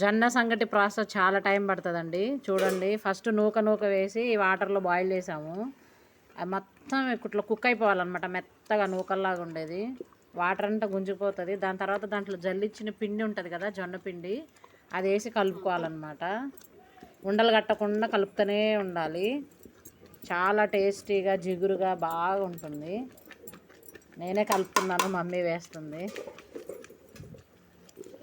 జొన్న సంగటి ప్రాసెస్ చాలా టైం పడుతుందండి. చూడండి ఫస్ట్ నూక నూక వేసి వాటర్లో బాయిల్ చేసాము. అది మొత్తం ఇట్లా కుక్ అయిపోవాలన్నమాట మెత్తగా నూకల్లాగా ఉండేది. వాటర్ అంతా గుంజిపోతుంది దాని తర్వాత దాంట్లో జల్లిచ్చిన పిండి ఉంటుంది కదా జొన్న పిండి అది వేసి కలుపుకోవాలన్నమాట. ఉండలు కట్టకుండా కలుపుతూనే ఉండాలి. చాలా టేస్టీగా జిగురుగా బాగా ఉంటుంది నేనే కలుపుతున్నాను మమ్మీ వేస్తుంది.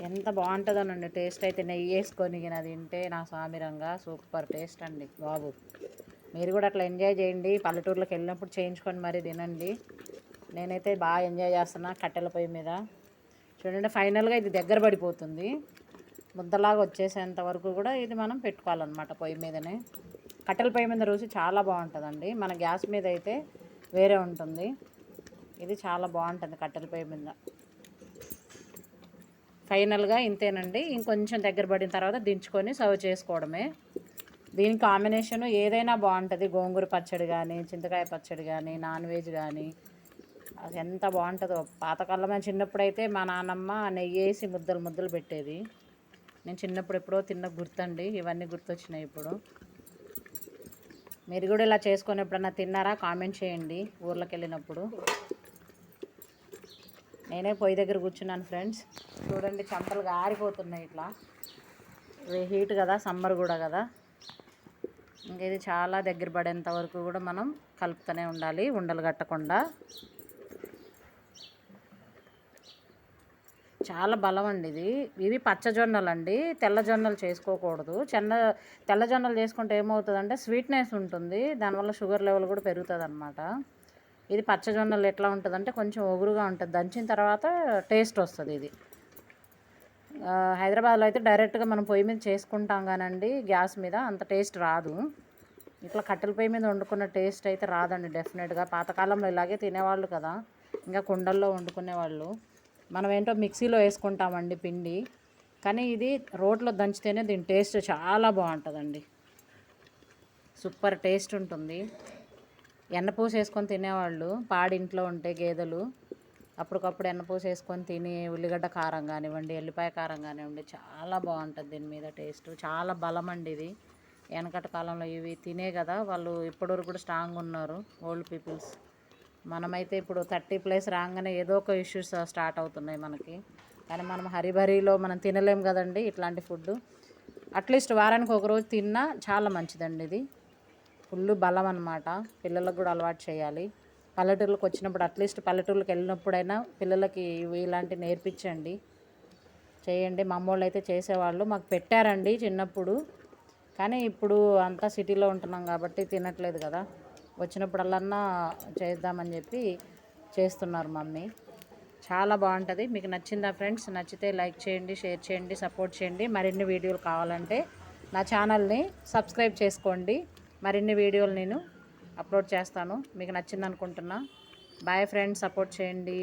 ఎంత బాగుంటుందోనండి. టేస్ట్ అయితే నెయ్యి వేసుకొని గిన తింటే నా సామిరంగా సూపర్ టేస్ట్ అండి బాబు. మీరు కూడా అట్లా ఎంజాయ్ చేయండి. పల్లెటూర్లోకి వెళ్ళినప్పుడు చేయించుకొని మరీ తినండి. నేనైతే బాగా ఎంజాయ్ చేస్తున్నా కట్టెల పొయ్యి మీద. చూడండి ఫైనల్గా ఇది దగ్గర పడిపోతుంది. ముద్దలాగా వచ్చేసేంత వరకు కూడా ఇది మనం పెట్టుకోవాలన్నమాట పొయ్యి మీదనే. కట్టెల పొయ్యి మీద రుచి చాలా బాగుంటుందండి. మన గ్యాస్ మీద అయితే వేరే ఉంటుంది. ఇది చాలా బాగుంటుంది కట్టెల పొయ్యి మీద. ఫైనల్గా ఇంతేనండి. ఇంకొంచెం దగ్గర పడిన తర్వాత దించుకొని సర్వ్ చేసుకోవడమే. దీని కాంబినేషన్ ఏదైనా బాగుంటుంది. గోంగూర పచ్చడి కానీ చింతకాయ పచ్చడి కానీ నాన్ వెజ్ కానీ అది ఎంత బాగుంటుందో. పాతకాలం మేము మా నాన్నమ్మ నెయ్యి వేసి ముద్దలు ముద్దలు పెట్టేది. నేను చిన్నప్పుడు ఎప్పుడో తిన్న గుర్తండి. ఇవన్నీ గుర్తొచ్చినాయి ఇప్పుడు. మీరు కూడా ఇలా చేసుకొని ఎప్పుడన్నా తిన్నారా? కామెంట్ చేయండి. ఊర్లోకి వెళ్ళినప్పుడు నేనే పొయ్యి దగ్గర కూర్చున్నాను ఫ్రెండ్స్ చూడండి చెంపలు గారిపోతున్నాయి ఇట్లా. హీట్ కదా సమ్మర్ కూడా కదా. ఇంకా ఇది చాలా దగ్గర పడేంత వరకు కూడా మనం కలుపుతూనే ఉండాలి ఉండలు కట్టకుండా. చాలా బలం అండి ఇది. ఇవి పచ్చజొన్నలు అండి. తెల్ల జొన్నలు చేసుకోకూడదు. చెన్న తెల్ల జొన్నలు చేసుకుంటే ఏమవుతుందంటే స్వీట్నెస్ ఉంటుంది. దానివల్ల షుగర్ లెవెల్ కూడా పెరుగుతుంది అనమాట ఇది పచ్చజొన్నలు ఎట్లా ఉంటుందంటే కొంచెం ఒగురుగా ఉంటుంది. దంచిన తర్వాత టేస్ట్ వస్తుంది ఇది. హైదరాబాద్లో అయితే డైరెక్ట్గా మనం పొయ్యి మీద చేసుకుంటాం కానండి గ్యాస్ మీద అంత టేస్ట్ రాదు. ఇట్లా కట్టెల పొయ్యి మీద వండుకున్న టేస్ట్ అయితే రాదండి డెఫినెట్గా. పాతకాలంలో ఇలాగే తినేవాళ్ళు కదా ఇంకా కుండల్లో వండుకునేవాళ్ళు మనం ఏంటో మిక్సీలో వేసుకుంటామండి పిండి. కానీ ఇది రోట్లో దంచితేనే దీని టేస్ట్ చాలా బాగుంటుందండి. సూపర్ టేస్ట్ ఉంటుంది. ఎన్నపూస వేసుకొని తినేవాళ్ళు. పాడింట్లో ఉంటే గేదెలు. అప్పటికప్పుడు ఎన్నపూస వేసుకొని తిని ఉల్లిగడ్డ కారం కానివ్వండి ఎల్లిపాయ కారం కానివ్వండి చాలా బాగుంటుంది దీని మీద టేస్ట్. చాలా బలం అండి ఇది. వెనకటి కాలంలో ఇవి తినే కదా వాళ్ళు ఇప్పటివరకు కూడా స్ట్రాంగ్ ఉన్నారు ఓల్డ్ పీపుల్స్ మనమైతే ఇప్పుడు థర్టీ ప్లస్ రాగానే ఏదో ఒక ఇష్యూస్ స్టార్ట్ అవుతున్నాయి మనకి. కానీ మనం హరిబరిలో మనం తినలేం కదండి ఇట్లాంటి ఫుడ్ అట్లీస్ట్ వారానికి ఒక రోజు తిన్నా చాలా మంచిదండి ఇది. ఫుల్ బలం అనమాట పిల్లలకు కూడా అలవాటు చేయాలి. పల్లెటూళ్ళకి వచ్చినప్పుడు అట్లీస్ట్ పల్లెటూళ్ళకి వెళ్ళినప్పుడైనా పిల్లలకి ఇలాంటివి నేర్పించండి. చేయండి. మా అమ్మోళ్ళు అయితే చేసేవాళ్ళు. మాకు పెట్టారండి చిన్నప్పుడు. కానీ ఇప్పుడు అంతా సిటీలో ఉంటున్నాం కాబట్టి తినట్లేదు కదా. వచ్చినప్పుడల్లన్నా చేద్దామని చెప్పి చేస్తున్నారు మమ్మీ. చాలా బాగుంటుంది. మీకు నచ్చిందా ఫ్రెండ్స్? నచ్చితే లైక్ చేయండి షేర్ చేయండి సపోర్ట్ చేయండి. మరిన్ని వీడియోలు కావాలంటే నా ఛానల్ని సబ్స్క్రైబ్ చేసుకోండి. మరిన్ని వీడియోలు నేను అప్లోడ్ చేస్తాను. మీకు నచ్చింది అనుకుంటున్నా బాయ్ ఫ్రెండ్స్ సపోర్ట్ చేయండి.